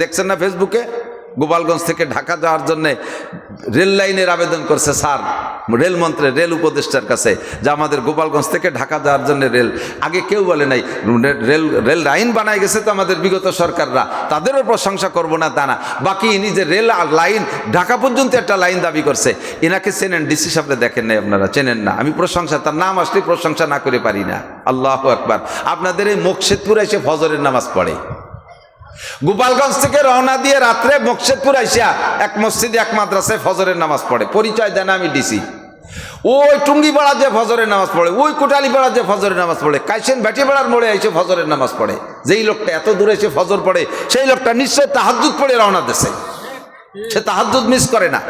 দেখছেন না ফেসবুকে? গোপালগঞ্জ থেকে ঢাকা যাওয়ার জন্য রেল লাইনের আবেদন করছে স্যার, রেল মন্ত্রী, রেল উপদেষ্টার কাছে, যে আমাদের গোপালগঞ্জ থেকে ঢাকা যাওয়ার জন্য রেল। আগে কেউ বলে নাই রেল রেল লাইন বানায় গেছে তো আমাদের বিগত সরকাররা, তাদেরও প্রশংসা করব না তা না। বাকি ইনি যে রেল লাইন, ঢাকা পর্যন্ত একটা লাইন দাবি করছে, এনাকে চেনেন, ডিসি সাহেবরে দেখেন নাই আপনারা, চেনেন না। আমি প্রশংসা, তার নাম আসলে প্রশংসা না করে পারি না। আল্লাহ একবার আপনাদের এই মুকশেদপুর এসে ফজরের নামাজ পড়ে। গোপালগঞ্জ থেকে রওনা দিয়ে রাত্রে মকসেদপুর আইসা এক মসজিদে এক মাদ্রাসায় ফজরের নামাজ পড়ে। পরিচয় দেন আমি ডিসি। ওই টুঙ্গিপাড়া যে ফজরের নামাজ পড়ে, ওই কোটালিপাড়া যে ফজরের নামাজ পড়ে, কাইসেন ব্যাটিপাড়ার মোড়ে এসে ফজরের নামাজ পড়ে। যেই লোকটা এত দূরে এসে ফজর পড়ে, সেই লোকটা নিশ্চয় তাহাজুদ পড়ে রওনা দেশে সে তাহাজুদ মিস করে না।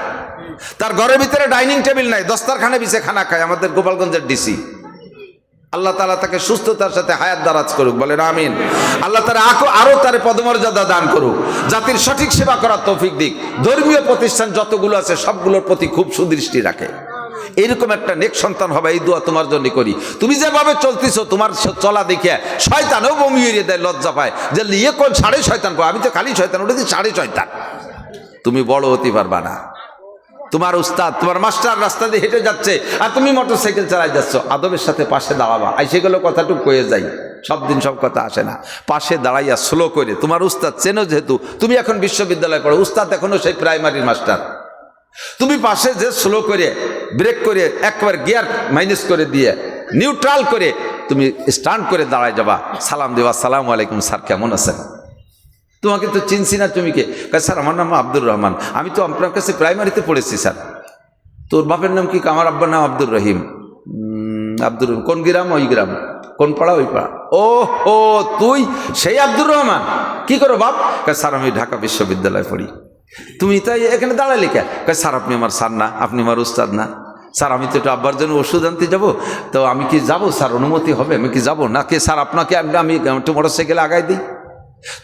তার ঘরের ভিতরে ডাইনিং টেবিল নাই, দস্তারখানে বিছে খানা খায় আমাদের গোপালগঞ্জের ডিসি। আল্লাহ তালা তাকে সুস্থতার সাথে হায়াত দারাজ করুক, বলেন আমিন। আল্লাহ তারা আকো আরও তার পদমর্যাদা দান করুক। জাতির সঠিক সেবা করার তৌফিক দিক। ধর্মীয় প্রতিষ্ঠান যতগুলো আছে, সবগুলোর প্রতি খুব সুদৃষ্টি রাখে। এরকম একটা নেক সন্তান হবে, এই দোয়া তোমার জন্য করি। তুমি যেভাবে চলতেছো, তোমার চলা দেখে শয়তানও বমি এড়িয়ে দেয়, লজ্জা পায়। যে ইয়ে কোন সাড়ে শয়তান পাও আমি তো খালি শয়তান উঠেছি সাড়ে শয়তান। তুমি বড় হতে পারবা না। তোমার উস্তাদ, তোমার মাস্টার রাস্তা দিয়ে হেঁটে যাচ্ছে আর তুমি মোটর সাইকেল চালাই যাচ্ছ। আদবের সাথে পাশে দাঁড়াবা। আইসে সেগুলো কথাটুকু কয়ে যাই। সব দিন সব কথা আসে না। পাশে দাঁড়াইয়া স্লো করে, তোমার উস্তাদ চেনো যেহেতু, তুমি এখন বিশ্ববিদ্যালয়ে পড়ো। উস্তাদ এখনও সেই প্রাইমারির মাস্টার তুমি পাশে যে স্লো করে ব্রেক করে, একবার গিয়ার মাইনাস করে দিয়ে নিউট্রাল করে, তুমি স্টান্ট করে দাঁড়ায় যাবা। সালাম দেবা, সালাম আলাইকুম স্যার, কেমন আছেন? তোমাকে তো চিনছি না তুমি কে? স্যার, আমার নাম আব্দুর রহমান। আমি তো আপনার কাছে প্রাইমারিতে পড়েছি, স্যার। তোর বাপের নাম কি? আমার আব্বার নাম আব্দুর রহিম। আব্দুর রহিম। কোন গ্রাম? ওই গ্রাম। কোন পাড়া? ওই পাড়া। ও ও তুই সেই আব্দুর রহমান। কি করো বাপ? স্যার, আমি ঢাকা বিশ্ববিদ্যালয়ে পড়ি। তুমি তাই এখানে দাঁড়ালে কে? স্যার, আপনি আমার স্যার না, আপনি আমার উস্তাদ না। স্যার, আমি তো একটু আব্বার জন্য ওষুধ আনতে যাব। তো আমি কি যাব? স্যার, অনুমতি হবে? আমি কি যাব? নাকি স্যার, আপনাকে আমি একটু মোটর সাইকেলে আগাই দিই।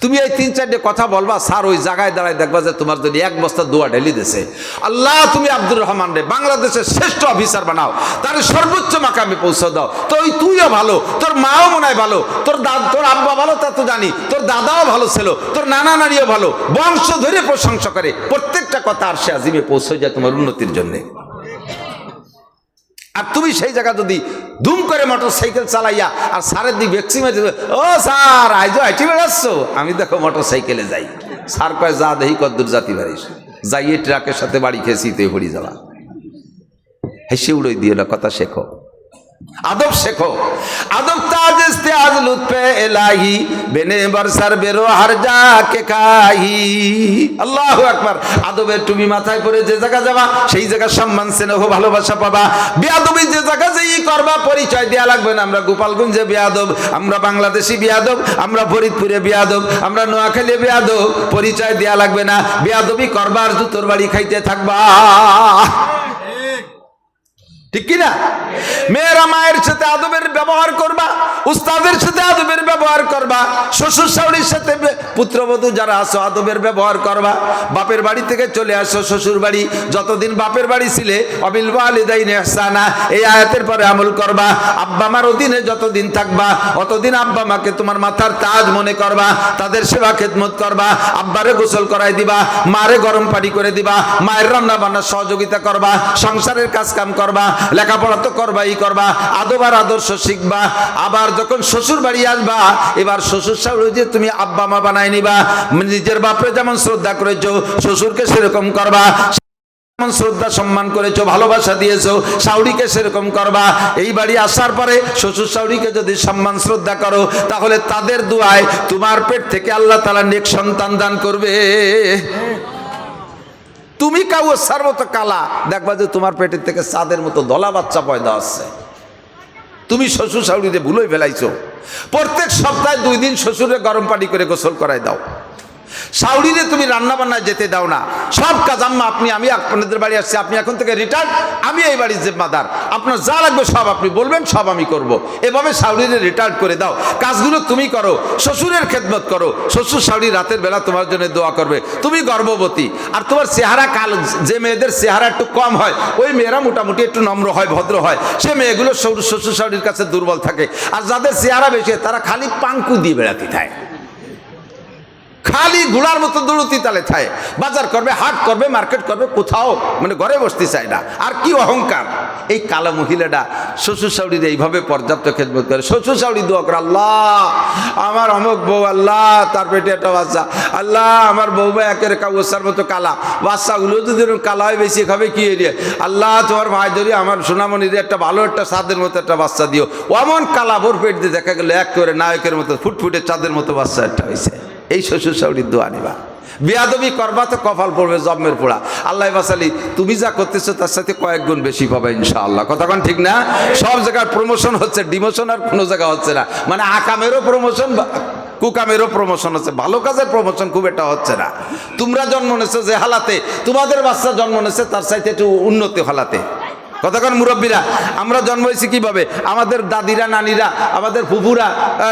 তুমি এই তিন, চারটে কথা বলবা, স্যার ওই জায়গায় দাঁড়ায় দেখবা যে তোমার যদি এক বস্তা দোয়া ঢেলি দেছে। আল্লাহ, তুমি আব্দুর রহমান রে, বাংলাদেশের শ্রেষ্ঠ অফিসার বানাও। তার সর্বোচ্চ মাকামে পৌঁছে দাও। তো ওই তুইও ভালো, তোর মাও মনে হয় ভালো, তোর দাদ তোর আব্বা ভালো, তা তো জানি, তোর দাদাও ভালো ছিল, তোর নানা নারীও ভালো। বংশ ধরে প্রশংসা করে, প্রত্যেকটা কথা আর সে আজিমে পৌঁছে যায় তোমার উন্নতির জন্যে। আর তুমি সেই জায়গা যদি দুম করে মোটর সাইকেল চালাইয়া আর সারের দিকে ভ্যাকসিন ও স্যার, আইজো, আইটি বেড়াচ্ছ আমি দেখো মোটর সাইকেলে যাই। সার কয়, যা দেহি কদ্দুর জাতি বাড়িস যাইয়ে ট্রাকের সাথে বাড়ি খেয়েছি, তুই পড়ি যাওয়া হেসে উড়ে দিয়ে কথা শেখো। আদব শেখো। আদব তাজ আজ লুৎফে এলাহি, বেনে বরসার বেরো, হার যা কাহি আল্লাহু আকবার। আদবের তুমি মাথায় পরে যে জায়গা যাবা, সেই জায়গা সম্মান, স্নেহ, ভালোবাসা পাবা। বেয়াদবি যে জায়গা যেই করবা, পরিচয় দেয়া লাগবে না। আমরা গোপালগঞ্জে বেয়াদব, আমরা বাংলাদেশি বেয়াদব, আমরা ফরিদপুরে বেয়াদব, আমরা নোয়াখালী বেয়াদব, পরিচয় দেয়া লাগবে না। বেয়াদবি করবার জুতোর বাড়ি খাইতে থাকবা। ঠিক কিনা? মেয়েরা মায়ের সাথে আদবের ব্যবহার করবা, উস্তাদের সাথে আদবের ব্যবহার করবা, শ্বশুর শাশুড়ির সাথে পুত্রবধূ যারা আছো, আদবের ব্যবহার করবা। বাপের বাড়ি থেকে চলে আসো শ্বশুর বাড়ি, যতদিন বাপের বাড়ি ছিলে, অবিল ওয়ালিদাইন ইহসানা, এই আয়াতের পরে আমল করবা। আব্বা মার অধীনে যতদিন থাকবা, অতদিন আব্বা মাকে তোমার মাথার তাজ মনে করবা, তাদের সেবা খেদমত করবা, আব্বারে গোসল করাই দিবা, মারে গরম পানি করে দিবা, মায়ের রান্না বান্নার সহযোগিতা করবা, সংসারের কাজ কাম করবা লেখাপড়া তো করবাই করবা, আদব আর আদর্শ শিখবা। আবার যখন শ্বশুর বাড়ি আসবা, এবার শ্বশুর শাশুড়ি যে, তুমি আব্বা মা বানাই নিবা। নিজের বাপরে যেমন শ্রদ্ধা করেছ, শ্বশুরকে সেরকম করবা। যেমন শ্রদ্ধা সম্মান করেছ, ভালোবাসা দিয়েছ সাউরিকে সেরকম করবা। এই বাড়ি আসার পরে শ্বশুর সাউরিকে যদি সম্মান, শ্রদ্ধা করো, তাহলে তাদের দুয়ায় তোমার পেট থেকে আল্লাহ তালা নেক সন্তান দান করবে। তুমি কাউ সার মতো কালা, দেখবা যে তোমার পেটের থেকে চাঁদের মতো দলা বাচ্চা পয়দা আসছে তুমি শ্বশুর শাশুড়িতে ভুলোই ফেলাইছো। প্রত্যেক সপ্তাহে দুই দিন শ্বশুরে গরম পানি করে গোসল করাই দাও। শাউরিরে তুমি রান্না বান্নায় যেতে দাও না। সব কাজ আম্মা, আপনি, আমি আপনাদের বাড়ি আসছি, আপনি এখন থেকে রিটার্ন আমি এই বাড়ির জিম্মাদার। আপনার যা লাগবে সব আপনি বলবেন, সব আমি করব। এভাবে শাউরিরে রিটার্ন করে দাও। কাজগুলো তুমি করো, শ্বশুরের খেদমত করো। শ্বশুর শাউরি রাতের বেলা তোমার জন্য দোয়া করবে। তুমি গর্ভবতী, আর তোমার চেহারা কাল, যে মেয়েদের চেহারা একটু কম হয়, ওই মেয়েরা মোটামুটি একটু নম্র হয়, ভদ্র হয়। সে মেয়েগুলো শ্বশুর শাউরির কাছে দুর্বল থাকে। আর যাদের চেহারা বেশি তারা খালি পাঙ্কু দিয়ে বেড়াতে থাকে খালি ঘোড়ার মতো দৌড়তি তালে থায় বাজার করবে, হাট করবে, মার্কেট করবে, কোথাও মানে ঘরে বসতে চায় না। আর কি অহংকার। এই কালো মহিলাটা শ্বশুর শাউরির এইভাবে পর্যাপ্ত খেদমত করে। শ্বশুর শাউরি দোয়া করে, আল্লাহ, আমার অমুক বউ, আল্লাহ, তার পেটে একটা বাচ্চা। আল্লাহ, আমার বউ বা একের কাগজার মতো কালা। বাচ্চাগুলো যদি কালা হয়, বেশি খাবে, কি এরিয়া? আল্লাহ, তোমার ভাই ধরি আমার সোনামণির একটা ভালো, একটা চাঁদের মতো একটা বাচ্চা দিও। অমন কালা ভোর পেট দিয়ে দেখা গেলো, এক করে নায়কের মতো ফুটফুটে চাঁদের মতো বাচ্চা একটা হয়েছে। এই শ্বশুর শাউরির দোয়া নিবা। বিয়াদবি করবা তো কপাল পড়বে জন্মের পোড়া। আল্লাহ বাসালি, তুমি যা করতেছো তার সাথে কয়েক গুণ বেশি পাবে ইনশাআল্লাহ। কতক্ষণ ঠিক না? সব জায়গায় প্রমোশন হচ্ছে ডিমোশন আর কোনো জায়গা হচ্ছে না। মানে আকামেরও প্রমোশন কুকামেরও প্রমোশন হচ্ছে। ভালো কাজের প্রমোশন খুব একটা হচ্ছে না। তোমরা জন্ম নেছো যে হালাতে, তোমাদের বাচ্চা জন্ম নেছে তার চাইতে একটু উন্নতি হালাতে। কতক্ষণ মুরব্বীরা, আমরা জন্ম হয়েছি কীভাবে? আমাদের দাদিরা, নানিরা, আমাদের ফুপুরা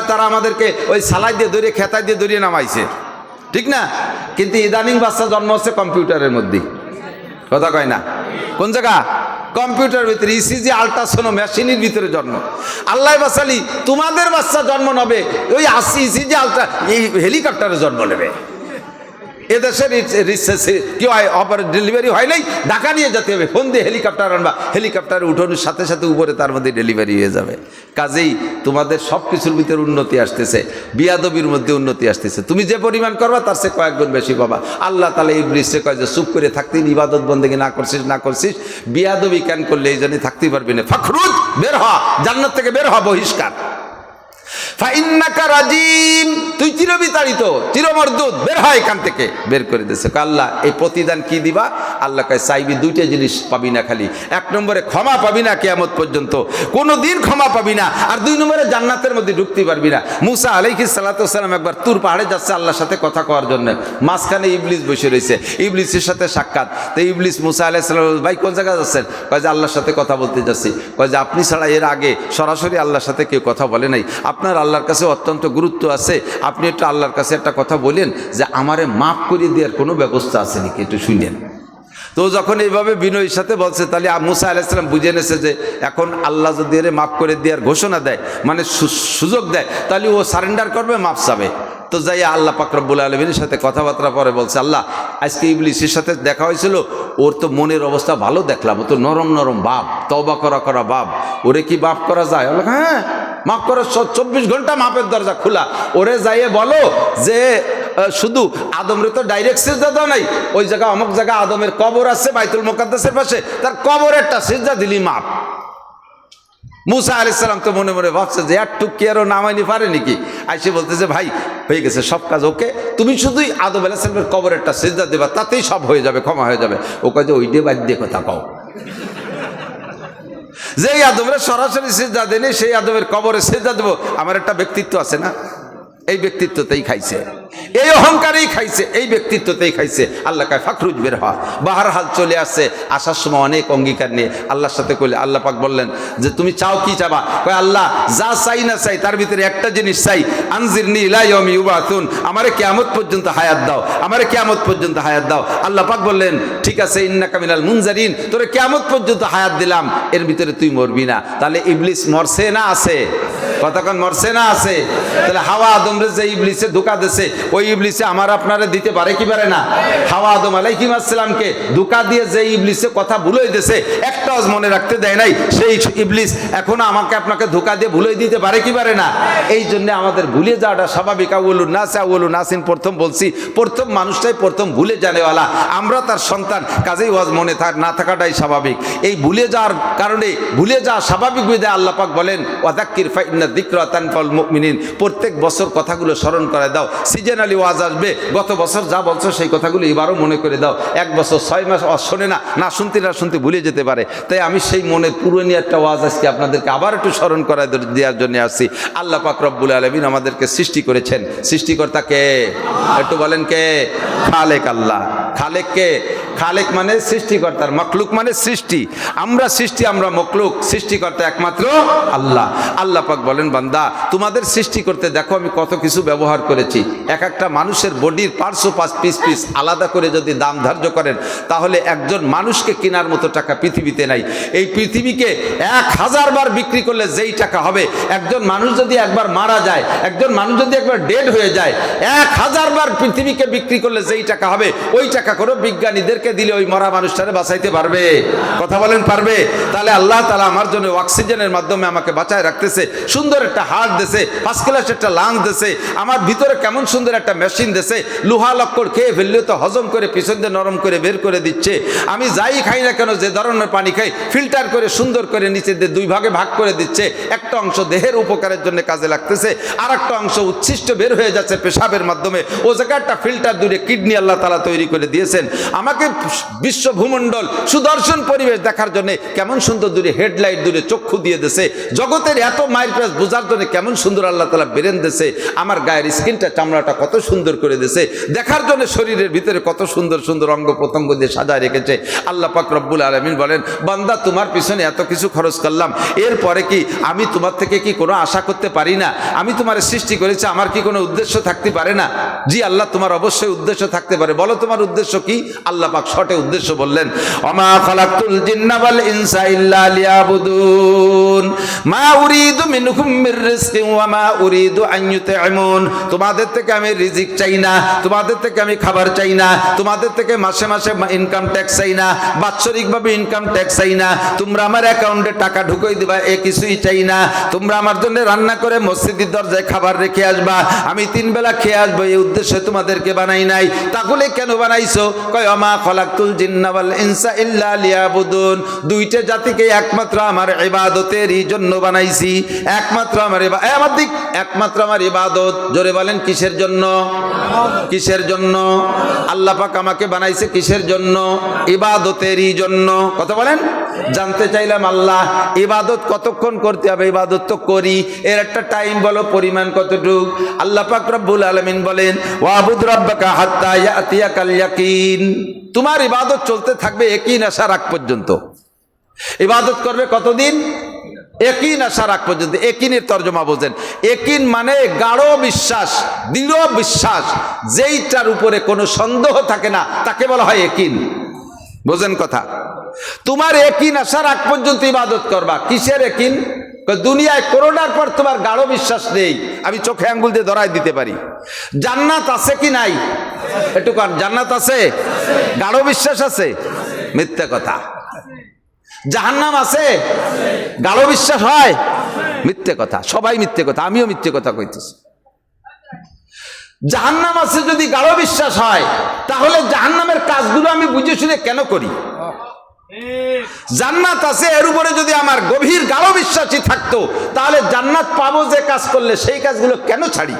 তারা আমাদেরকে ওই সালাই দিয়ে দড়িয়ে খেতাই দিয়ে দড়িয়ে নামাইছে। ঠিক না? কিন্তু ইদানিং বাচ্চা জন্ম হচ্ছে কম্পিউটারের মধ্যে। কথা কয় না? কোন জায়গা? কম্পিউটার ভিতরে, ইসিজি, আল্ট্রাসোনো মেশিনের ভিতরে জন্ম। আল্লাহ বাসালি, তোমাদের বাচ্চা জন্ম নেবে, ওই আসি ইসিজি, আল্ট্রা এই হেলিকপ্টারে জন্ম নেবে। এদেশের কি হয়? অপার ডেলিভারি হয় নাই? ঢাকা নিয়ে যেতে হবে। ফোন দিয়ে হেলিকপ্টার আনবা। হেলিকপ্টারে উঠানোর সাথে সাথে উপরে তার মধ্যে ডেলিভারি হয়ে যাবে। কাজেই তোমাদের সব কিছুর ভিতরে উন্নতি আসতেছে। বিয়াদবির মধ্যে উন্নতি আসতেছে। তুমি যে পরিমাণ করবা, তার সে কয়েকগুণ বেশি পাবা। আল্লাহ তালা এই বৃষ্টি কয় যে, চুপ করে থাকতে ইবাদত বন্দেগি না করছিস না করছিস। বিয়াদবি কেন করলে এই জন্যই থাকতেই পারবি না? ফখরুজ বের হ। জান্নাত থেকে বের হ, বহিষ্কার। ফাইন্নাকা রাজিম। তুই চিরবিতাড়িত চিরমর্দুদ বের হয় এখান থেকে। বের করে দিয়েছে। আল্লাহ, এই প্রতিদান কি দিবা? আল্লাহ কয়, চাইবি দুইটা জিনিস পাবি না খালি। এক নম্বরে ক্ষমা পাবি না কেয়ামত পর্যন্ত। কোনো দিন ক্ষমা পাবি না। আর দুই নম্বরে জান্নাতের মধ্যে ঢুকতে পারবি না। মুসা আলাইহি সালাতাম একবার তুর পাহাড়ে যাচ্ছে আল্লাহর সাথে কথা কওয়ার জন্য। মাঝখানে ইবলিস বসে রয়েছে। ইবলিসের সাথে সাক্ষাৎ। তো ইবলিস মুসা আলাইসালাম ভাই, কোন জায়গায় যাচ্ছেন? কয় যে, আল্লাহর সাথে কথা বলতে যাচ্ছি। কয় যে, আপনি ছাড়া এর আগে সরাসরি আল্লাহর সাথে কেউ কথা বলে নাই। আপনার আল্লাহর কাছে অত্যন্ত গুরুত্ব আছে। আপনি একটু আল্লাহর কাছে একটা কথা বলেন যে আমারে মাফ করে দেওয়ার কোনো ব্যবস্থা আছে নাকি? একটু শুনেন। তো যখন এইভাবে বিনয়ের সাথে বলছে, তাহলে মুসা আলাইসালাম বুঝে নেছে যে এখন আল্লাহ যদি এর মাফ করে দেওয়ার ঘোষণা দেয় মানে সুযোগ দেয়, তাহলে ও সারেন্ডার করবে, মাফ চাবে। তো যাই আল্লাহ পাকরবুল আলমিনের সাথে কথাবার্তা পরে বলছে, আল্লাহ, আজকে ইবলিসের সাথে দেখা হয়েছিল, ওর তো মনের অবস্থা ভালো দেখলাম, ও তো নরম নরম বাপ তবা করা করা বাপ, ওরে কি বাপ করা যায়? হ্যাঁ মাফ করো চব্বিশ ঘণ্টা মাপের দরজা খোলা। ওরে যাইয়ে বলো যে শুধু আদমরে তো ডাইরেক্ট সিজদা দেওয়া নাই, ওই জায়গা অমুক জায়গা আদমের কবর আছে, বাইতুল মোকাদ্দাসের পাশে, তার কবরেরটা সিজদা দিলি মাপ। মুসা আলাইসালাম তো মনে মনে ভাবছে যে একটু কি আরও নামাইনি পারে নাকি? আইসে বলতেছে, ভাই, হয়ে গেছে, সব কাজ ওকে। তুমি শুধুই আদম আলাইসালামের কবরেরটা সিজদা দেবা, তাতেই সব হয়ে যাবে, ক্ষমা হয়ে যাবে। ও কাজে ওই ডে বাদ দিয়ে কথা কও। যেই আদমের সরাসরি সিজদা দেয়নি, সেই আদমের কবরে সিজদা দেবো। আমার একটা ব্যক্তিত্ব আছে না? এই ব্যক্তিত্বতেই খাইছে। এই অহংকারেই খাইছে, এই ব্যক্তিত্বতেই খাইছে। আল্লাহ কায়, ফাকরুজ বের হওয়া বাহার হাল চলে আসছে আসার সময় অনেক অঙ্গীকার নিয়ে আল্লাহর সাথে কইলে আল্লাহ পাক বললেন যে, তুমি চাও কি চাবা? কয়, আল্লাহ, যা চাই না চাই, তার ভিতরে একটা জিনিস চাই। আনজির নি ইলাইয়মি ইউবাতুন আমারে কেয়ামত পর্যন্ত হায়াত দাও, আমারে কেয়ামত পর্যন্ত হায়াত দাও। আল্লাহ পাক বললেন, ঠিক আছে ইন্না কামিনাল মুনজারিন। তোরে কেয়ামত পর্যন্ত হায়াত দিলাম, এর ভিতরে তুই মরবি না। তাহলে ইবলিস মরছে না আছে? কতক্ষণ মরছে না আছে? তাহলে হাওয়া আদমরে যে ইবলিসে ধোকা দিছে, ওই ইবলিসে আমার আপনারা দিতে পারে কি পারে না? হাওয়া আদম আলাইহিম আসসালামকে ধোকা দিয়ে যে ইবলিসে কথা ভুলোই দিছে, একটাও মনে রাখতে দেয় নাই, সেই ইবলিস এখনও আমাকে আপনাকে ধোকা দিয়ে ভুলোই দিতে পারে কি পারে না? এই জন্য আমাদের ভুলে যাওয়াটা স্বাভাবিক। আউলু নাসে আউলু নাসিন, প্রথম বলছি, প্রথম মানুষটাই প্রথম ভুলে জানেওয়ালা। আমরা তার সন্তান, কাজেই ওয়াজ মনে থাক, না থাকাটাই স্বাভাবিক। এই ভুলে যাওয়ার কারণে, ভুলে যাওয়া স্বাভাবিক বিধায় আল্লাহ পাক বলেন, ওয়াদাক্কির ফাইন্না প্রত্যেক বছর কথাগুলো স্মরণ করে দাও। সিজন আলী ওয়াজ আসবে, গত বছর যা বলছো সেই কথাগুলো এবারও মনে করে দাও। এক বছর ছয় মাস শোনে না না শুনতে না শুনতে ভুলে যেতে পারে। তাই আমি সেই মনে পুরনো একটা ওয়াজ আজকে আপনাদেরকে আবার একটু স্মরণ করায় দেওয়ার জন্য আসছি। আল্লাহ পাক রব্বুল আলমিন আমাদেরকে সৃষ্টি করেছেন। সৃষ্টিকর্তা কে? একটু বলেন কে? খালেক আল্লাহ। খালেককে খালেক মানে সৃষ্টিকর্তার মকলুক মানে সৃষ্টি। আমরা সৃষ্টি, আমরা মকলুক সৃষ্টিকর্তা একমাত্র আল্লাহ। আল্লাহ পাক বলেন, বান্দা, তোমাদের সৃষ্টি করতে দেখো, আমি কত কিছু ব্যবহার করেছি। এক একটা মানুষের বডির পার্শ্ব পাঁচ পিস পিস আলাদা করে যদি দাম ধার্য করেন, তাহলে একজন মানুষকে কেনার মতো টাকা পৃথিবীতে নাই। এই পৃথিবীকে এক হাজার বার বিক্রি করলে যেই টাকা হবে, একজন মানুষ যদি একবার মারা যায়, একজন মানুষ যদি একবার ডেড হয়ে যায়, এক হাজার বার পৃথিবীকে বিক্রি করলে যেই টাকা হবে, ওই টাকা করে বিজ্ঞানীদেরকে দিলে ওই মরা মানুষটারে বাঁচাইতে পারবে। কথা বলেন, পারবে? তাহলে আল্লাহ তালা আমার জন্য অক্সিজেনের মাধ্যমে আমাকে বাঁচায় রাখতেছে, সুন্দর একটা হার্ট দেছে ফার্স্ট ক্লাস একটা লাংস দেছে, আমার ভিতরে কেমন সুন্দর একটা মেশিন দেছে, লোহা লক্কর খেয়ে ফেললেও তো হজম করে পিছন দিয়ে নরম করে বের করে দিচ্ছে। আমি যাই খাই না কেন, যে ধরনের পানি খাই ফিল্টার করে সুন্দর করে নিচে দিয়ে দুই ভাগে ভাগ করে দিচ্ছে, একটা অংশ দেহের উপকারের জন্য কাজে লাগতেছে আর একটা অংশ উচ্ছিষ্ট বের হয়ে যাচ্ছে পেশাবের মাধ্যমে। ও জায়গায় একটা ফিল্টার দূরে কিডনি আল্লাহ তালা তৈরি করে দিয়েছেন। আমাকে বিশ্ব ভূমণ্ডল সুদর্শন পরিবেশ দেখার জন্য কেমন সুন্দর দূরে হেডলাইট দূরে চক্ষু দিয়ে দেছে। জগতের এত মায়ের প্রাস বোঝার জন্য কেমন সুন্দর আল্লাহ তালা বেরেন দেছে। আমার গায়ের স্কিনটা, চামড়াটা কত সুন্দর করে দেছে। দেখার জন্য শরীরের ভিতরে কত সুন্দর সুন্দর অঙ্গ প্রত্যঙ্গ দিয়ে সাজায় রেখেছে। আল্লাহ পাক রব্বুল আলমিন বলেন, বান্দা, তোমার পিছনে এত কিছু খরচ করলাম। এরপরে কি আমি তোমার থেকে কি কোনো আশা করতে পারি না? আমি তোমার সৃষ্টি করেছি, আমার কি কোনো উদ্দেশ্য থাকতে পারে না? জি, আল্লাহ তোমার অবশ্যই উদ্দেশ্য থাকতে পারে। বলো তোমার উদ্দেশ্য কি? আল্লাহ পাক শটে উদ্দেশ্য বললেন, অমা খালাকুল জিন্না ওয়াল ইনসা ইল্লা লিয়াবুদুন। মা উরিদু মিনহুম মির রিজকিন ওয়া মা উরিদু আন ইউতঈমুন তোমাদের থেকে আমি রিজিক চাই না, তোমাদের থেকে আমি খাবার চাই না, তোমাদের থেকে মাসে মাসে ইনকাম ট্যাক্স চাই না, বাৎসরিকভাবে ইনকাম ট্যাক্স চাই না। তোমরা আমার অ্যাকাউন্টে টাকা ঢুকিয়ে দিবা, এ কিছুই চাই না। তোমরা আমার জন্য রান্না করে মসজিদের দরজায় খাবার রেখে আসবা। আমি তিন বেলা খেয়ে আসব, এই উদ্দেশ্যে তোমাদেরকে বানাই নাই। তাহলে কেন বানাইছো? কয়, অমা খলাকুল জিন্নাওয়াল ইনসা ইল্লা লিয়াবুদুন। দুইটা জাতিকে একমাত্র আমার ইবাদতেরই জন্য বানাইছি। একমাত্র আমার আমার দিক। একমাত্র আমার ইবাদত। জোরে বলেন, কিসের জন্য? কিসের জন্য? আল্লাহ পাক আমাকে বানাইছে কিসের জন্য? ইবাদতেরই জন্য। কথা বলেন? জানতে চাইলাম আল্লাহ, ইবাদত কতক্ষণ করতে হবে? ইবাদত তো করি। এর একটা টাইম বলো, পরিমাণ কতটুক? আল্লাহ পাক রব্বুল আলামিন বলেন, ওয়াবুদ রাব্বাকা হাত্তা ইয়াতিয়াকাল ইয়াকিন। তোমার ইবাদত চলতে থাকবে একই আসার আগ পর্যন্ত। ইবাদত করবে কতদিন? একিন আসার আগ পর্যন্ত। একিনের তর্জমা বোঝেন একিন মানে গাঢ় বিশ্বাস, দৃঢ় বিশ্বাস। যেইটার উপরে কোনো সন্দেহ থাকে না, তাকে বলা হয় একিন বোঝেন কথা। তোমার একিন আসার আগ পর্যন্ত ইবাদত করবা। কিসের একিন দুনিয়ায় করোনার পর তোমার গাঢ় বিশ্বাস নেই। আমি চোখে আঙ্গুল দিয়ে ধরাই দিতে পারি। জান্নাত আছে কি নাই? একটু কান, জান্নাত আছে? গাঢ় বিশ্বাস আছে? মিথ্যা কথা। জাহান্নাম আছে? গাঢ় বিশ্বাস হয়? মিথ্যে কথা। সবাই মিথ্যে কথা, আমিও মিথ্যে কথা কইতেছি। জাহান্নাম আছে যদি গাঢ় বিশ্বাস হয়, তাহলে জাহান্নামের কাজগুলো আমি বুঝে শুনে কেন করি? জান্নাত আছে, এর উপরে যদি আমার গভীর গাঢ় বিশ্বাসী থাকতো, তাহলে জান্নাত পাবো যে কাজ করলে, সেই কাজগুলো কেন ছাড়ি?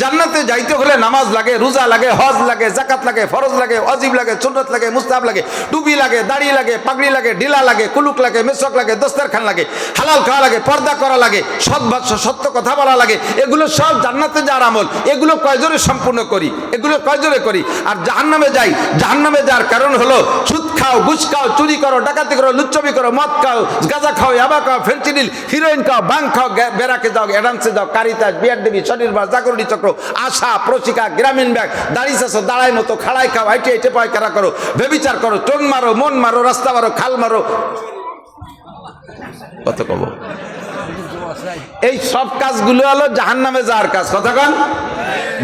জান্নাতে যাইতে হলে নামাজ লাগে, রোজা লাগে, হজ লাগে জাকাত লাগে, ফরজ লাগে অজিব লাগে, সুন্নত লাগে মুস্তাব লাগে, টুপি লাগে, দাড়ি লাগে, পাগড়ি লাগে, ঢিলা লাগে, কুলুক লাগে, মেসক লাগে, দস্তারখান লাগে, হালাল খাওয়া লাগে, পর্দা করা লাগে সৎ ভাষ্য সত্য কথা বলা লাগে, এগুলো সব জান্নাতে যাওয়ার আমল, এগুলো কয়জনে সম্পূর্ণ করি, এগুলো কয়জনে করি? আর জাহান্নামে যাই, জাহান্নামে যাওয়ার কারণ হলো, সুদ খাও, ঘুষ খাও, চুরি করো, ডাকাতি করো লুচ্চবি করো, মদ খাও, গাঁজা খাও, ইয়াবা খাও, ফেন্সিডিল, হিরোইন খাও, বাং খাও বেড়াকে যাও অ্যাডান্সে যাও, কারিতাস, বিয়ার দেবী শনির বার জাগরণী চক্র, আশা, প্রশিকা, গ্রামীণ ব্যাগ দাঁড়িয়ে চাষো দাঁড়াই মতো খাড়াই খাও, হাইটে হাইটে পায়খানা করো বেবিচার করো, টোন মারো, মন মারো, রাস্তা মারো, খাল মারো। কত কব। এই সব কাজগুলো হলো জাহান্নামে যাওয়ার কাজ কতক্ষণ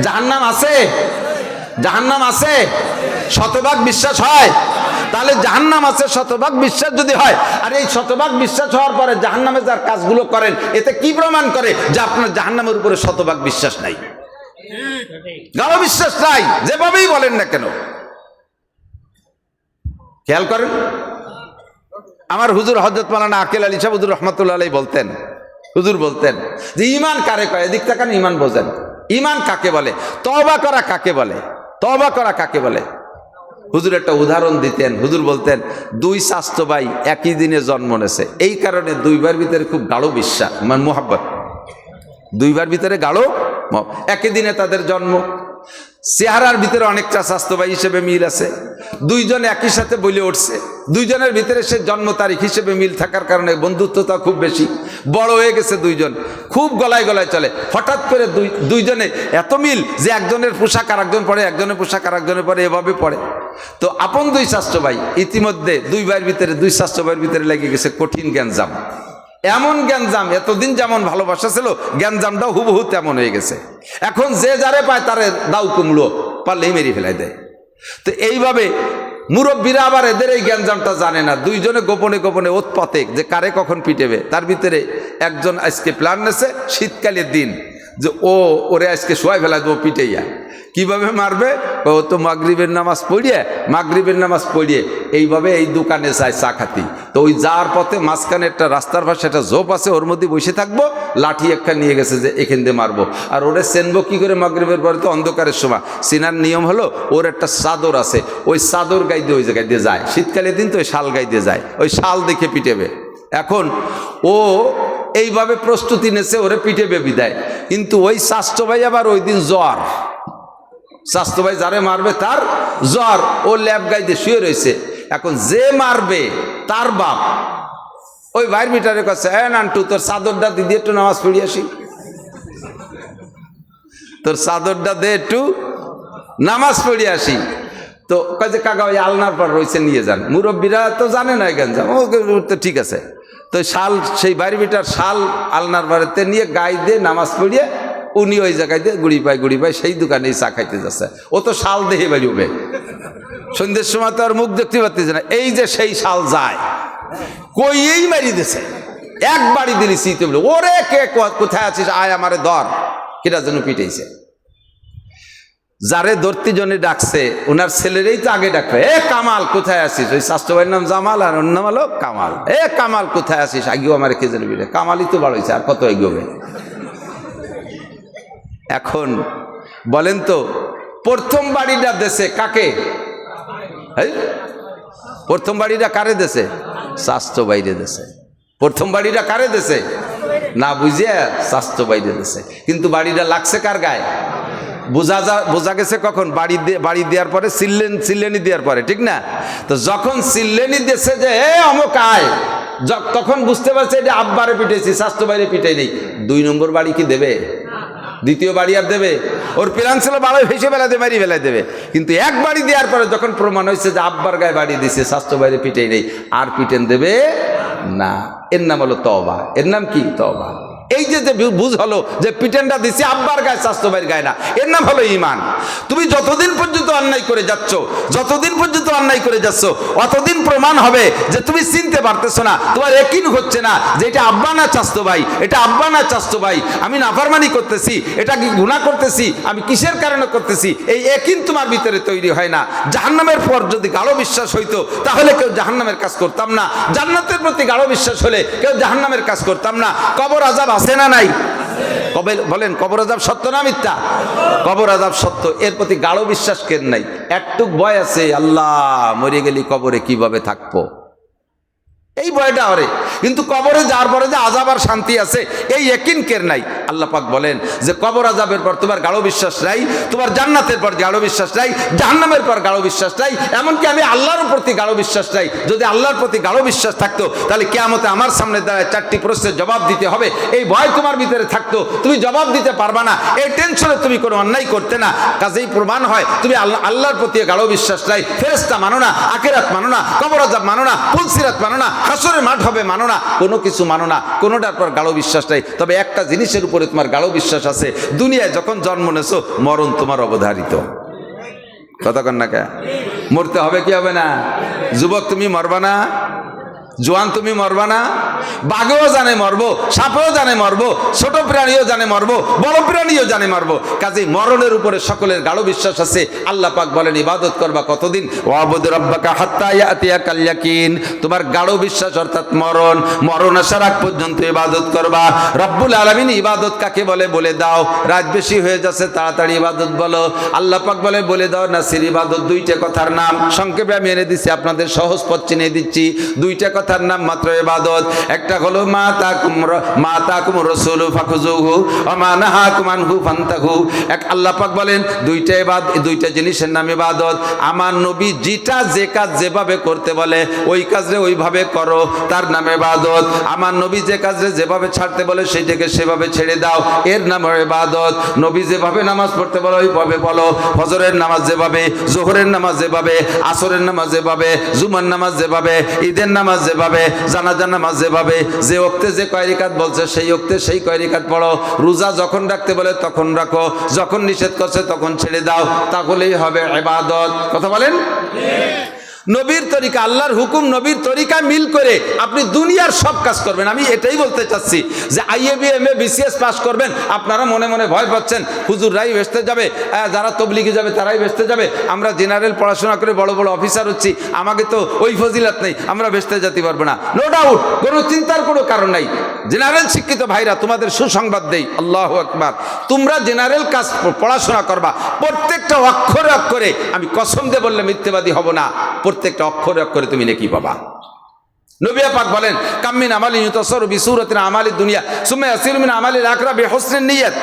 জাহান্নাম আছে? জাহান্নাম আছে? শতভাগ বিশ্বাস হয়? তাহলে জাহান্নাম আছে, শতভাগ বিশ্বাস যদি হয়, আর এই শতভাগ বিশ্বাস হওয়ার পরে জাহান্নামে যার কাজগুলো করেন, এতে কি প্রমাণ করে? যে আপনার জাহান্নামের উপরে শতভাগ বিশ্বাস নাই। গাঢ় বিশ্বাস নাই, যেভাবেই বলেন না কেন। খেয়াল করেন? আমার হুজুর হজরত মালানা আকেল আলী সাহেব হুজুর রহমতুল্লাহ বলতেন, হুজুর বলতেন যে ইমান কারে কয়? এদিক তাকান ইমান বোঝেন। ইমান কাকে বলে? তবা করা কাকে বলে? তবা করা কাকে বলে? হুজুর একটা উদাহরণ দিতেন, হুজুর বলতেন, দুই স্বাস্থ্য ভাই একই দিনে জন্ম নেছে এই কারণে দুইবার ভিতরে খুব গাঢ় বিশ্বাস মানে মোহাব্বত। দুইবার ভিতরে গাঢ় একই দিনে তাদের জন্ম। চেহারার ভিতরে অনেকটা স্বাস্থ্য ভাই হিসেবে মিল আছে। দুইজন একই সাথে বলে উঠছে, দুইজনের ভিতরে সে জন্ম তারিখ হিসেবে মিল থাকার কারণে বন্ধুত্বতা খুব বেশি। বড় হয়ে গেছে দুইজন, খুব গলায় গলায় চলে। হঠাৎ করে দুই, দুইজনে এত মিল যে একজনের পোশাক আর একজন পরে, একজনের পোশাক আর একজনের পরে, এভাবে পড়ে। তো আপন দুই স্বাস্থ্য ইতিমধ্যে দুই ভাইয়ের ভিতরে, দুই স্বাস্থ্য ভিতরে লেগে গেছে কঠিন জ্ঞান জ্ঞানজাম এমন জ্ঞানজাম এতদিন যেমন ভালোবাসা ছিল জ্ঞানজামটাও হুবহু তেমন হয়ে গেছে। এখন যে যারে পায় তারে দাউ কুমড়ো, পারলেই মেরে ফেলাই দেয়। তো এইভাবে মুরব্বীরা আবার এদের এই জ্ঞানজামটা জানে না। দুইজনে গোপনে গোপনে ওৎপাতে যে কারে কখন পিটেবে। তার ভিতরে একজন আজকে প্ল্যান নেছে শীতকালের দিন। যে, ও, ওরে আজকে শোয়াই ফেলা দেবো পিটেইয়া। কীভাবে মারবে? ও তো মাগরিবের নামাজ পড়িয়ে, মাগরিবের নামাজ পড়িয়ে এইভাবে এই দোকানে যায় চা খাতি। তো ওই যাওয়ার পথে মাঝখানে একটা রাস্তার পাশে একটা ঝোপ আছে, ওর মধ্যে বসে থাকব, লাঠি একটা নিয়ে গেছে যে, এখান দিয়ে মারবো। আর ওরে চেনবো কি করে মাগরিবের পরে? তো অন্ধকারের সময়। সিনার নিয়ম হলো, ওর একটা চাদর আছে, ওই চাদর গাই দিয়ে ওই জায়গায় দিয়ে যায়। শীতকালের দিন তো ওই শাল গাই দিয়ে যায়, ওই শাল দেখে পিটেবে। এখন ও এইভাবে প্রস্তুতি নেছে ওরে পিটেবে বিদায়। কিন্তু ওই স্বাস্থ্য ভাই আবার ওই দিন জ্বর। স্বাস্থ্য ভাই যারে মারবে তার জ্বর। ও ল্যাব গাইতে শুয়ে রয়েছে। এখন যে মারবে তার বাপ। ওই ভাইয়ের মিটারের কাছে হ্যাঁ নান্টু, তোর চাদরটা দিদি একটু নামাজ পড়ি আসি। তোর চাদরটা দে একটু নামাজ পড়ি আসি। তো কাজে কাকা, ওই আলনার পর রয়েছে, নিয়ে যান। মুরব্বীরা তো জানে না জ্ঞান ও, তো ঠিক আছে। তো শাল, সেই বাইরে বিটার শাল আলনার বাড়িতে নিয়ে গাই দিয়ে নামাজ পড়িয়ে উনি ওই জায়গায় দিয়ে গুড়ি পায় গুড়ি পায়, সেই দোকানেই চা খাইতে যাচ্ছে। ও তো শাল বাড়ি উঠবে সন্ধ্যের সময় তো আর মুখ দেখতে পারতেছে না। এই যে সেই শাল যায়, কইয়েই মারি দিছে। এক বাড়ি দিলি শীতে বলে, ওরে কে কোথায় আছিস? আয় আমারে ধর। কেটা যেন পিটাইছে। যারে ধরতে জনে ডাকছে ওনার ছেলেরই তো আগে ডাকবে। এ কামাল, কোথায় আসিস ওই স্বাস্থ্য ভাইয়ের নাম জামাল, আর ওর নাম হলো কামাল। এ কামাল, কোথায় আছিস? আগেও আমার কে যেন বিটে কামালই তো বড় হয়েছে আর কত এগোবে? এখন বলেন তো, প্রথম বাড়িটা দেশে কাকে? প্রথম বাড়িটা কারে দেশে? স্বাস্থ্য বাইরে দেশে। প্রথম বাড়িটা কারে দেশে? না বুঝিয়া স্বাস্থ্য বাইরে দেশে। কিন্তু বাড়িটা লাগছে কার গায়ে? বোঝা যা, বোঝা গেছে কখন? বাড়ি বাড়ি দেওয়ার পরে সিল্লেন, সিল্লেনি দেওয়ার পরে, ঠিক না? তো যখন সিল্লেনি দেশে যে, এ, অমুক আয়! তখন বুঝতে পারছে এটা আব্বারে পিটেছি স্বাস্থ্য বাইরে পিটে নেই। দুই নম্বর বাড়ি কি দেবে? দ্বিতীয় বাড়ি আর দেবে? ওর প্ল্যান ছিল বাড়ি ভেসে বেলাতে বাড়ি বেলায় দেবে। কিন্তু এক বাড়ি দেওয়ার পরে যখন প্রমাণ হয়েছে যে আব্বার গায়ে বাড়ি দিছে স্বাস্থ্য বাইরে পিটেই নেই। আর পিটেন দেবে না। এর নাম হলো তবা এর নাম কি? তবা এই যে যে বুঝ হলো যে পিটেনটা দিছে, আব্বার গায়ে স্বাস্থ্য বাইরের গায়ে না। এর নাম হলো ইমান তুমি যতদিন পর্যন্ত অন্যায় করে যাচ্ছ, যতদিন পর্যন্ত অন্যায় করে যাচ্ছ, অতদিন প্রমাণ হবে যে তুমি চিনতে পারতেছো না, তোমার একিন হচ্ছে না যে এটা আব্বা না চাস্তো ভাই, এটা আব্বা না চাস্তো ভাই। আমি নাফারমানি করতেছি, এটা কি গুণা করতেছি, আমি কিসের কারণে করতেছি? এই একিন তোমার ভিতরে তৈরি হয় না। জাহান্নামের পর যদি গাঢ় বিশ্বাস হইতো, তাহলে কেউ জাহান্নামের কাজ করতাম না। জান্নাতের প্রতি গাঢ় বিশ্বাস হলে কেউ জাহান্নামের কাজ করতাম না। কবর আজাব আছে না নাই? কবে বলেন, কবর আজাব সত্য না মিথ্যা? কবর আজাব সত্য, এর প্রতি গাঢ় বিশ্বাস কেন নাই? একটুক ভয় আছে, আল্লাহ, মরে গেলি কবরে কীভাবে থাকব? এই ভয়টা হরে কিন্তু কবরে যাওয়ার পরে যে আজাব আর শান্তি আছে, এই একিন কের নাই? আল্লাহ পাক বলেন যে কবর আজাবের পর তোমার গাঢ় বিশ্বাস নাই, তোমার জান্নাতের পর গাঢ় বিশ্বাস নাই, জাহান্নামের পর গাঢ় বিশ্বাস নাই, এমনকি আমি আল্লাহর প্রতি গাঢ় বিশ্বাস নাই। যদি আল্লাহর প্রতি গাঢ় বিশ্বাস থাকতো, তাহলে কেয়ামতে আমার সামনে দাঁড়ায় চারটি প্রশ্নের জবাব দিতে হবে। এই ভয় তোমার ভিতরে থাকতো, তুমি জবাব দিতে পারবা না। এই টেনশনে তুমি কোনো অন্যায় করতে না। কাজেই প্রমাণ হয়, তুমি আল্লাহ, আল্লাহর প্রতি গাঢ় বিশ্বাস নাই। ফেরেস্তা মানো না আকেরাত মানো না, কবর আজাব মানো না পুলসিরাত মানো না। হাসরের মাঠ হবে, মানো না। কোনো কিছু মানো না। কোনোটার পর গাঢ় বিশ্বাস নাই। তবে একটা জিনিসের উপরে তোমার গাঢ় বিশ্বাস আছে। দুনিয়ায় যখন জন্ম নেছো, মরণ তোমার অবধারিত। কথা কন্যা কে? মরতে হবে কি হবে না? যুবক, তুমি মরবা না? জোয়ান তুমি মরবা না। বাঘেও জানে মরবো, সাপেও জানে মরবো, ছোট প্রাণীও জানে মরবো, বড় প্রাণীও জানে মরবো। কাজে মরণের উপরে সকলের গাঢ় বিশ্বাস আছে। আল্লাহ পাক বলেন, ইবাদত করবা কতদিন? তোমার গাঢ় বিশ্বাস অর্থাৎ মরণ। মরণ আসার আগ পর্যন্ত ইবাদত করবা। রব্বুল আলামিন ইবাদত কাকে বলে? বলে দাও। রাত বেশি হয়ে যাচ্ছে, তাড়াতাড়ি ইবাদত বলো। আল্লাহ পাক বলে বলে দাও না নাসির ইবাদত দুইটা কথার নাম। সংক্ষেপে আমি এনে দিচ্ছি আপনাদের সহজ পথ চিনে দিচ্ছি। দুইটা কথার নাম মাত্র ইবাদত। একটা হলো মা তাকুম মা তাকুম রসুল মা নাহাকুম আনহু ফান্তাহু। এক আল্লাহ পাক বলেন, দুইটা ইবাদ দুইটা জিনিসের নাম ইবাদত। আমার নবী যেটা যে কাজ যেভাবে করতে বলে, ওই কাজে ওইভাবে করো, তার নাম ইবাদত। আমার নবী যে কাজে যেভাবে ছাড়তে বলে সেইটাকে সেভাবে ছেড়ে দাও, এর নাম ইবাদত। নবী যেভাবে নামাজ পড়তে বলে, ওইভাবে বলো। ফজরের নামাজ যেভাবে, জোহরের নামাজ যেভাবে, আসরের নামাজ যেভাবে, জুমার নামাজ যেভাবে, ঈদের নামাজ যেভাবে জানাজা নামাজ যেভাবে, যে ওক্তে যে কয়রিকাত বলছে, সেই ওক্তে সেই কয়রিকাত পড়ো। রোজা যখন রাখতে বলে, তখন রাখো। যখন নিষেধ করছে, তখন ছেড়ে দাও। তাহলেই হবে এবাদত কথা বলেন? নবীর তরিকা, আল্লাহর হুকুম নবীর তরিকা মিল করে আপনি দুনিয়ার সব কাজ করবেন। আমি এটাই বলতে চাচ্ছি যে আইএবি এম, এ, বিসিএস পাস করবেন, আপনারা মনে মনে ভয় পাচ্ছেন, হুজুররাই বেসতে যাবে যারা তবলিগে যাবে তারাই বেসতে যাবে, আমরা জেনারেল পড়াশোনা করে বড় বড় অফিসার হচ্ছি, আমাকে তো ওই ফজিলাত নেই, আমরা বেসতে যেতে পারব না। নো ডাউট কোনো চিন্তার কোনো কারণ নাই। জেনারেল শিক্ষিত ভাইরা, তোমাদের সুসংবাদ দেই, আল্লাহ আকবার। তোমরা জেনারেল কাজ পড়াশোনা করবা, প্রত্যেকটা অক্ষরে অক্ষরে আমি কসম দিয়ে বললে মিথ্যেবাদী হব না। প্রত্যেকটা অক্ষরে অক্ষরে তুমি নাকি পাবা। নবিয়া পাক বলেন, কাম্মিন আমালি ইউতাসর বিসুরতিন আমালি দুনিয়া সুমে আসির মিন আমালি রাকরা বেহসনের নিয়ত।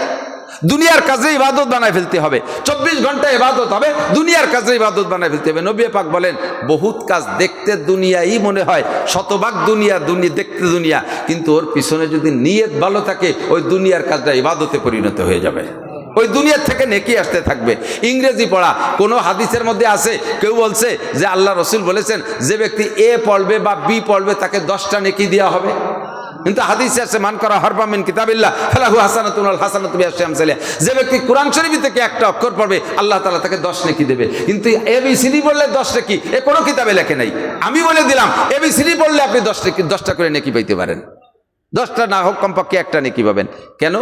দুনিয়ার কাজে ইবাদত বানায় ফেলতে হবে। চব্বিশ ঘণ্টা ইবাদত হবে, দুনিয়ার কাজে ইবাদত বানায় ফেলতে হবে। নবিয়া পাক বলেন, বহুত কাজ দেখতে দুনিয়াই মনে হয়, শতভাগ দুনিয়া দুনিয়া দেখতে দুনিয়া। কিন্তু ওর পিছনে যদি নিয়ত ভালো থাকে, ওই দুনিয়ার কাজটা ইবাদতে পরিণত হয়ে যাবে। ওই দুনিয়ার থেকে নেকি আসতে থাকবে। ইংরেজি পড়া, কোনো হাদিসের মধ্যে আছে? কেউ বলছে যে আল্লাহ রসুল বলেছেন, যে ব্যক্তি এ পড়বে বা বি পড়বে, তাকে দশটা নেকি দেওয়া হবে। কিন্তু হাদিসে আছে, মান করা হরবামিন কিতাবিল্লাহ, ফালাহু হাসানাতুল হাসানাতু বিআশরি যে ব্যক্তি কোরআন শরীফ থেকে একটা অক্ষর পড়বে, আল্লাহ তাআলা তাকে 10 নেকি দেবে। কিন্তু এ বি সি ডি পড়লে 10 নেকি, এ কোনো কিতাবে লেখে নাই। আমি বলে দিলাম, এ বি সি ডি পড়লে আপনি 10 নেকি 10টা করে নেকি পাইতে পারেন। দশটা না হোক কমপক্ষে একটা নেকি পাবেন। কেন?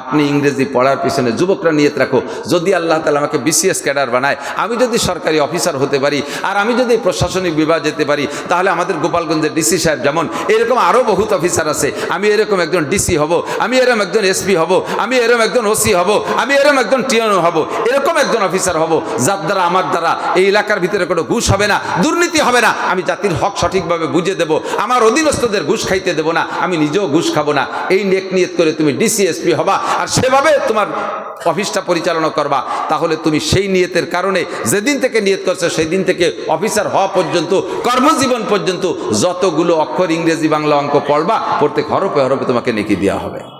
আপনি ইংরেজি পড়ার পিছনে যুবকরা নিয়ত রাখো। যদি আল্লাহ তালা আমাকে বিসিএস ক্যাডার বানায়, আমি যদি সরকারি অফিসার হতে পারি, আর আমি যদি প্রশাসনিক বিভাগ যেতে পারি, তাহলে আমাদের গোপালগঞ্জের ডিসি সাহেব যেমন, এরকম আরও বহুত অফিসার আছে। আমি এরকম একজন ডিসি হব, আমি এরকম একজন এসপি হব, আমি এরকম একজন ওসি হব, আমি এরকম একজন টিএনও হব, এরকম একজন অফিসার হব, যার দ্বারা, আমার দ্বারা এই এলাকার ভিতরে কোনো ঘুষ হবে না, দুর্নীতি হবে না। আমি জাতির হক সঠিকভাবে বুঝে দেব, আমার অধীনস্থদের ঘুষ খাইতে দেবো না, আমি নিজেও ঘুষ খাব না। এই নেক নিয়ত করে তুমি ডিসিএসপি হবা আর সেভাবে তোমার অফিসটা পরিচালনা করবা। তাহলে তুমি সেই নিয়তের কারণে যেদিন থেকে নিয়ত করছ সেই দিন থেকে অফিসার হওয়া পর্যন্ত, কর্মজীবন পর্যন্ত যতগুলো অক্ষর ইংরেজি বাংলা অঙ্ক পড়বা, প্রত্যেক হরপে হরপে তোমাকে নেকি দেওয়া হবে।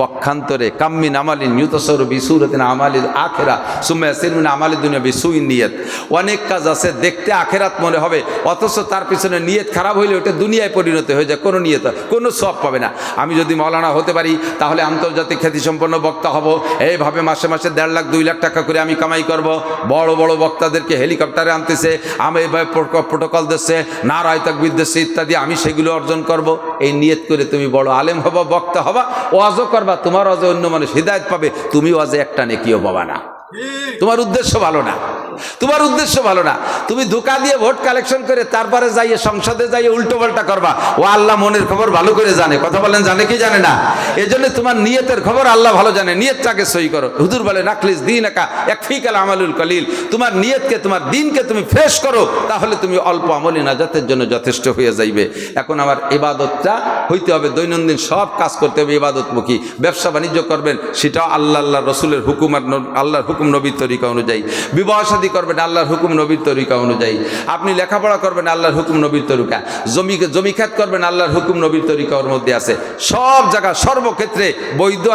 পক্ষান্তরে কাম্মিন আমালিন ইউতসর বিসুরতিন আমালিল আখেরা সিরমিন আমালি দুনিয়া বিসুইন নিয়ত। অনেক কাজ আছে, দেখতে আখেরাত মনে হবে, অথচ তার পিছনে নিয়ত খারাপ হইলে ওটা দুনিয়ায় পরিণত হয়ে যায়, কোনো নিয়ত, কোনো সব পাবে না। আমি যদি মৌলানা হতে পারি, তাহলে আন্তর্জাতিক খ্যাতিসম্পন্ন বক্তা হব। এইভাবে মাসে মাসে দেড় লাখ, দুই লাখ টাকা করে আমি কামাই করব। বড় বড় বক্তাদেরকে হেলিকপ্টারে আনতেছে, আমি এইভাবে প্রোটোকল দিচ্ছে, নারায় তাকবির দিচ্ছে, ইত্যাদি, আমি সেগুলো অর্জন করব। এই নিয়ত করে তুমি বড় আলেম হবা, বক্তা হবা, ওয়াজও করবা। তোমার অজে অন্য মানুষ হৃদায়ত পাবে তুমি অজে একটা নেকিও পাবা না। তোমার উদ্দেশ্য ভালো না। তোমার উদ্দেশ্য ভালো না। তুমি ধোকা দিয়ে ভোট কালেকশন করে তারপরে যাইয়ে সংসদে যাইয়ে উল্টো পাল্টা করবা। ও আল্লাহ মনের খবর ভালো করে জানে। কথা বলেন, জানে কি জানে না? এই জন্য তোমার নিয়তের খবর আল্লাহ ভালো জানে। নিয়তটাকে সই করো। হুজুর বলে নাকলিস দিন একা এক ফিকাল আমালুল কলিল। তোমার নিয়তকে, তোমার দিনকে তুমি ফ্রেশ করো, তাহলে তুমি অল্প আমলি নাজাতের জন্য যথেষ্ট হয়ে যাইবে। এখন আমার ইবাদতটা হইতে হবে, দৈনন্দিন সব কাজ করতে হবে ইবাদতমুখী। ব্যবসা বাণিজ্য করবেন, সেটাও আল্লাহ আল্লাহ রসুলের হুকুম আর আল্লাহর হুকুম নবীর তরিকা অনুযায়ী। বিবাহ শাদী করবেন আল্লাহর হুকুম নবীর তরিকা অনুযায়ী। আপনি লেখাপড়া করবেন আল্লাহর হুকুম নবীর তরিকা। জমি জমি খাত করবেন আল্লাহর হুকুম নবীর তরিকা ওর মধ্যে আছে। সব জায়গা সর্বক্ষেত্রে বৈধ